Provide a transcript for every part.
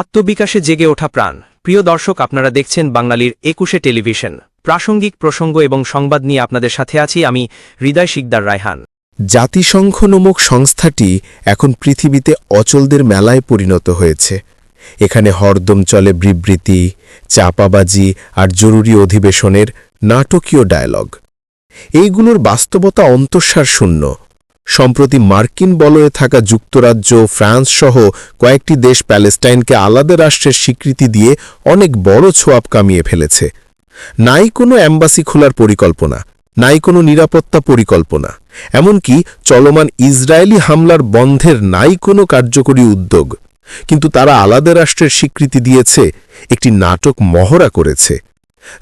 আত্মবিকাশে জেগে ওঠা প্রাণ। প্রিয় দর্শক, আপনারা দেখছেন বাঙালির একুশে টেলিভিশন। প্রাসঙ্গিক প্রসঙ্গ এবং সংবাদ নিয়ে আপনাদের সাথে আছি আমি হৃদয় শিকদার রায়হান। জাতিসংঘ নামক সংস্থাটি এখন পৃথিবীতে অচলদের মেলায় পরিণত হয়েছে। এখানে হরদম চলে বিবৃতি, চাপাবাজি আর জরুরি অধিবেশনের নাটকীয় ডায়ালগ এইগুলোর বাস্তবতা অন্তঃসার শূন্য। সম্প্রতি মার্কিন বলয়ে থাকা যুক্তরাজ্য, ফ্রান্স সহ কয়েকটি দেশ প্যালেস্টাইনকে আলাদা রাষ্ট্রের স্বীকৃতি দিয়ে অনেক বড় ছোয়াব কামিয়ে ফেলেছে। নাই কোনো অ্যাম্বাসি খোলার পরিকল্পনা, নাই কোনো নিরাপত্তা পরিকল্পনা, এমনকি চলমান ইসরায়েলি হামলার বন্ধের নাই কোনো কার্যকরী উদ্যোগ। কিন্তু তারা আলাদা রাষ্ট্রের স্বীকৃতি দিয়েছে, একটি নাটক মহড়া করেছে।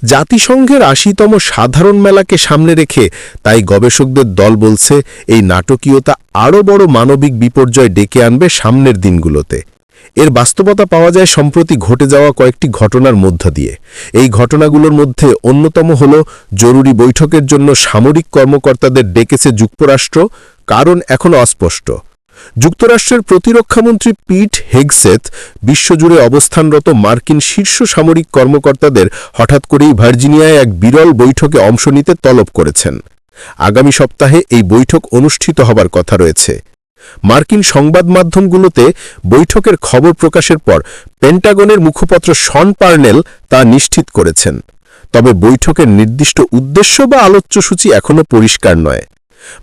জাতিসংঘের আশিতম সাধারণ মেলাকে সামনে রেখে তাই গবেষকদের দল বলছে এই নাটকীয়তা আরও বড় মানবিক বিপর্যয় ডেকে আনবে সামনের দিনগুলোতে। এর বাস্তবতা পাওয়া যায় সম্প্রতি ঘটে যাওয়া কয়েকটি ঘটনার মধ্য দিয়ে। এই ঘটনাগুলোর মধ্যে অন্যতম হল জরুরি বৈঠকের জন্য সামরিক কর্মকর্তাদের ডেকেছে যুক্তরাষ্ট্র, কারণ এখনও অস্পষ্ট। যুক্তরাষ্ট্রের প্রতিরক্ষামন্ত্রী পিট হেগসেথ বিশ্বজুড়ে অবস্থানরত মার্কিন শীর্ষ সামরিক কর্মকর্তাদের হঠাৎ করেই ভার্জিনিয়ায় এক বিরল বৈঠকে অংশ নিতে তলব করেছেন। আগামী সপ্তাহে এই বৈঠক অনুষ্ঠিত হবার কথা রয়েছে। মার্কিন সংবাদ মাধ্যমগুলোতে বৈঠকের খবর প্রকাশের পর পেন্টাগনের মুখপত্র শন পার্নেল তা নিশ্চিত করেছেন। তবে বৈঠকের নির্দিষ্ট উদ্দেশ্য বা আলোচ্যসূচি এখনও পরিষ্কার নয়।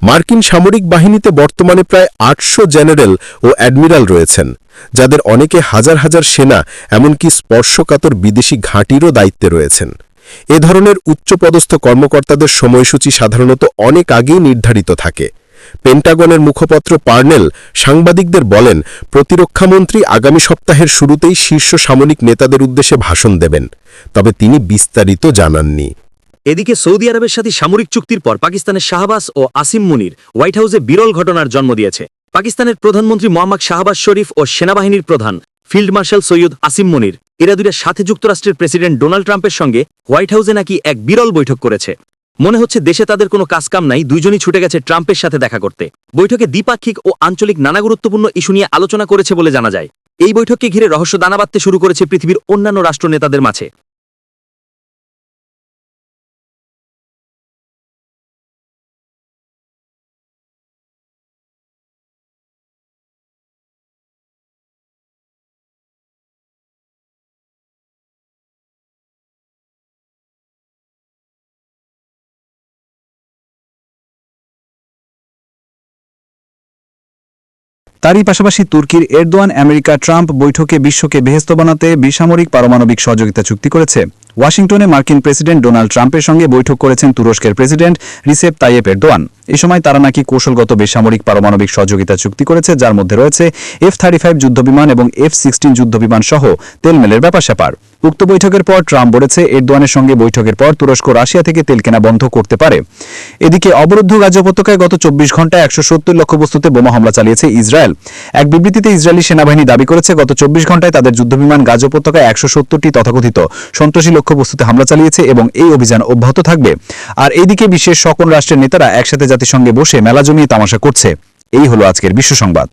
মার্কিন সামরিক বাহিনীতে বর্তমানে প্রায় আটশো জেনারেল ও অ্যাডমিরাল রয়েছেন, যাদের অনেকে হাজার হাজার সেনা এমনকি স্পর্শকাতর বিদেশি ঘাঁটিরও দায়িত্বে রয়েছেন। এ ধরনের উচ্চপদস্থ কর্মকর্তাদের সময়সূচি সাধারণত অনেক আগেই নির্ধারিত থাকে। পেন্টাগনের মুখপত্র পার্নেল সাংবাদিকদের বলেন প্রতিরক্ষামন্ত্রী আগামী সপ্তাহের শুরুতেই শীর্ষ সামরিক নেতাদের উদ্দেশ্যে ভাষণ দেবেন, তবে তিনি বিস্তারিত জানাননি। এদিকে সৌদি আরবের সাথে সামরিক চুক্তির পর পাকিস্তানের শাহবাজ ও আসিম মুনির হোয়াইট হাউসে বিরল ঘটনার জন্ম দিয়েছে। পাকিস্তানের প্রধানমন্ত্রী মোহাম্মদ শাহবাজ শরীফ ও সেনাবাহিনীর প্রধান ফিল্ড মার্শাল সৈয়দ আসিম মুনির। এরা দুইটা সাথে যুক্তরাষ্ট্রের প্রেসিডেন্ট ডোনাল্ড ট্রাম্পের সঙ্গে হোয়াইট হাউসে নাকি এক বিরল বৈঠক করেছে। মনে হচ্ছে দেশে তাদের কোনো কাজকাম নাই, দুইজনই ছুটে গেছে ট্রাম্পের সাথে দেখা করতে। বৈঠকে দ্বিপাক্ষিক ও আঞ্চলিক নানা গুরুত্বপূর্ণ ইস্যু নিয়ে আলোচনা করেছে বলে জানা যায়। এই বৈঠককে ঘিরে রহস্য দানা বাঁধতে শুরু করেছে পৃথিবীর অন্যান্য রাষ্ট্র নেতাদের মাঝে। তারই পাশাপাশি তুর্কির এরদোয়ান আমেরিকা ট্রাম্প বৈঠকে বিশ্বকে বেহেস্ত বানাতে বেসামরিক পারমাণবিক সহযোগিতা চুক্তি করেছে। ওয়াশিংটনে মার্কিন প্রেসিডেন্ট ডোনাল্ড ট্রাম্পের সঙ্গে বৈঠক করেছেন তুরস্কের প্রেসিডেন্ট রিসেপ তাইয়েপ এরদোয়ান এ সময় তারা নাকি কৌশলগত বেসামরিক পারমাণবিক সহযোগিতা চুক্তি করেছে, যার মধ্যে রয়েছে এফ থার্টি ফাইভ যুদ্ধবিমান এবং এফ সিক্সটিন যুদ্ধবিমান সহ তেলমেলের ব্যাপার স্যাপার উক্ত বৈঠকের পর ট্রাম্প বলেছে, এরদোয়ানের সঙ্গে বৈঠকের পর তুরস্ক রাশিয়া থেকে তেল কেনা বন্ধ করতে পারে। এদিকে অবরুদ্ধ গাজা উপত্যকায় গত চব্বিশ ঘন্টায় একশো সত্তর লক্ষ্যবস্তুতে বোমা হামলা চালিয়েছে ইসরায়েল। এক বিবৃতিতে ইসরায়েলি সেনাবাহিনী দাবি করেছে, গত চব্বিশ ঘন্টায় তাদের যুদ্ধবিমান গাজা উপত্যকায় একশো সত্তরটি তথাকথিত সন্ত্রাসী লক্ষ্যবস্তুতে হামলা চালিয়েছে এবং এই অভিযান অব্যাহত থাকবে। আর এদিকে বিশ্বের সকল রাষ্ট্রের নেতারা একসাথে জাতিসংঘে বসে মেলা জমিয়ে তামাশা করছে। এই হলো আজকের বিশ্ব সংবাদ।